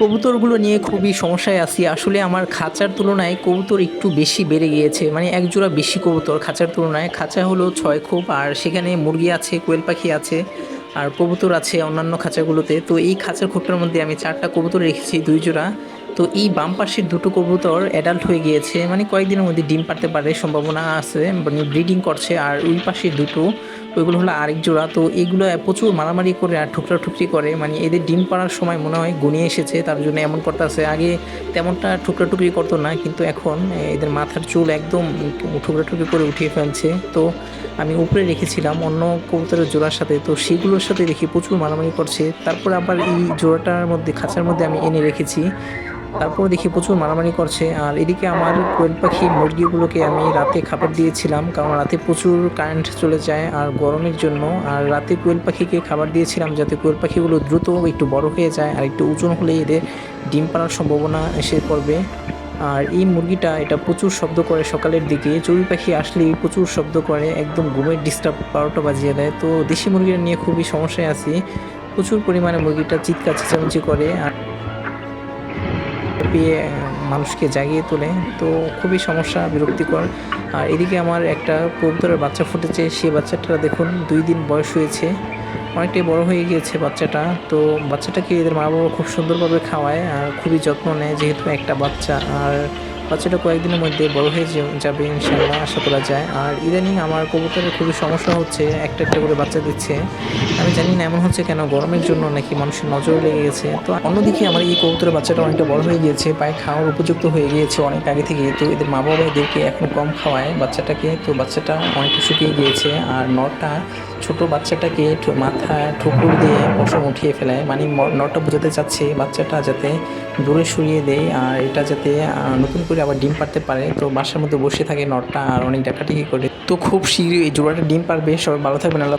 কবুতরগুলো নিয়ে খুবই সমস্যায় আছি। আসলে আমার খাঁচার তুলনায় কবুতর একটু বেশি বেড়ে গিয়েছে। মানে এক জোড়া বেশি কবুতর খাঁচার তুলনায়। খাঁচা হলো ছয় খোপ আর সেখানে মুরগি আছে, কোয়েল পাখি আছে আর কবুতর আছে অন্যান্য খাঁচাগুলোতে। তো এই খাঁচার খোপটার মধ্যে আমি চারটা কবুতর রেখেছি, দুই জোড়া। তো এই বাম পাশের দুটো কবুতর অ্যাডাল্ট হয়ে গিয়েছে। মানে কয়েকদিনের মধ্যে ডিম পারতে পারে, সম্ভাবনা আছে। মানে ব্রিডিং করছে। আর ওই পাশের দুটো ওইগুলো হলো আরেক জোড়া। তো এগুলো প্রচুর মারামারি করে আর ঠুকরা ঠুকরি করে। মানে এদের ডিম পাড়ার সময় মনে হয় গুনিয়ে এসেছে, তার জন্য এমন করতেছে। আগে তেমনটা ঠুকরা টুকরি করতো না, কিন্তু এখন এদের মাথার চুল একদম ঠুকরা টুকরি করে উঠিয়ে ফেলছে। তো আমি উপরে রেখেছিলাম অন্য কবুতরের জোড়ার সাথে। তো সেগুলোর সাথে দেখি প্রচুর মারামারি করছে। তারপর আবার এই জোড়াটার মধ্যে, খাঁচার মধ্যে আমি এনে রেখেছি। তারপর দেখি প্রচুর মারামারি করছে। আর এদিকে আমার কোয়েল পাখি মুরগিগুলোকে আমি রাতে খাবার দিয়েছিলাম, কারণ রাতে প্রচুর কারেন্ট চলে যায় আর গরমের জন্য। আর রাতে কোয়েল পাখিকে খাবার দিয়েছিলাম যাতে কোয়েল পাখিগুলো দ্রুত একটু বড় হয়ে যায় আর একটু ওজন হলে এদের ডিম পাড়ার সম্ভাবনা এসে পড়বে। আর এই মুরগিটা এটা প্রচুর শব্দ করে সকালের দিকে। চড়ুই পাখি আসলেই প্রচুর শব্দ করে, একদম ঘুমের ডিস্টার্ব বারোটা বাজিয়ে দেয়। তো দেশি মুরগিটা নিয়ে খুবই সমস্যায় আছি। প্রচুর পরিমাণে মুরগিটা চিৎকার চেঁচামেচি করে আর পেয়ে মানুষকে জাগিয়ে তোলে। তো খুবই সমস্যা, বিরক্তিকর। আর এদিকে আমার একটা কবুতরের বাচ্চা ফুটেছে, সেই বাচ্চাটা দেখুন দুই দিন বয়স হয়েছে। অনেকটাই বড় হয়ে গিয়েছে বাচ্চাটা। তো বাচ্চাটাকে এদের মা বাবা খুব সুন্দরভাবে খাওয়ায় আর খুবই যত্ন নেয় যেহেতু একটা বাচ্চা। আর বাচ্চাটা কয়েকদিনের মধ্যে বড় হয়ে যাবে ইনশাল্লাহ আশা করা যায়। আর ইদানিং আমার কবুতরের খুবই সমস্যা হচ্ছে, একটা একটা করে বাচ্চা দিচ্ছে। আমি জানি না এমন হচ্ছে কেন, গরমের জন্য নাকি মানুষের নজর লেগে গেছে। তো অন্যদিকে আমার এই কবুতরের বাচ্চাটা অনেকটা বড় হয়ে গিয়েছে, পায়ে খাওয়ার উপযুক্ত হয়ে গিয়েছে অনেক আগে থেকে তো এদের মা বাবা এদেরকে এখন কম খাওয়ায় বাচ্চাটাকে। তো বাচ্চাটা অনেকটা শুকিয়ে গিয়েছে আর নটা ছোট বাচ্চাটাকে মাথায় ঠুকুর দিয়ে পশম উঠিয়ে ফেলায়। মানে নটা বোঝাতে চাচ্ছে বাচ্চাটা যাতে দূরে সরিয়ে দেয় আর এটা যাতে নতুন করে আবার ডিম পারতে পারে। তো বাসার মধ্যে বসে থাকে নটটা আর অনেক ডাকাডাকি করে। তো খুব শীঘ্রই এই জোড়াটা ডিম পারবে সবাই ভালো থাকবেন, আল্লাহ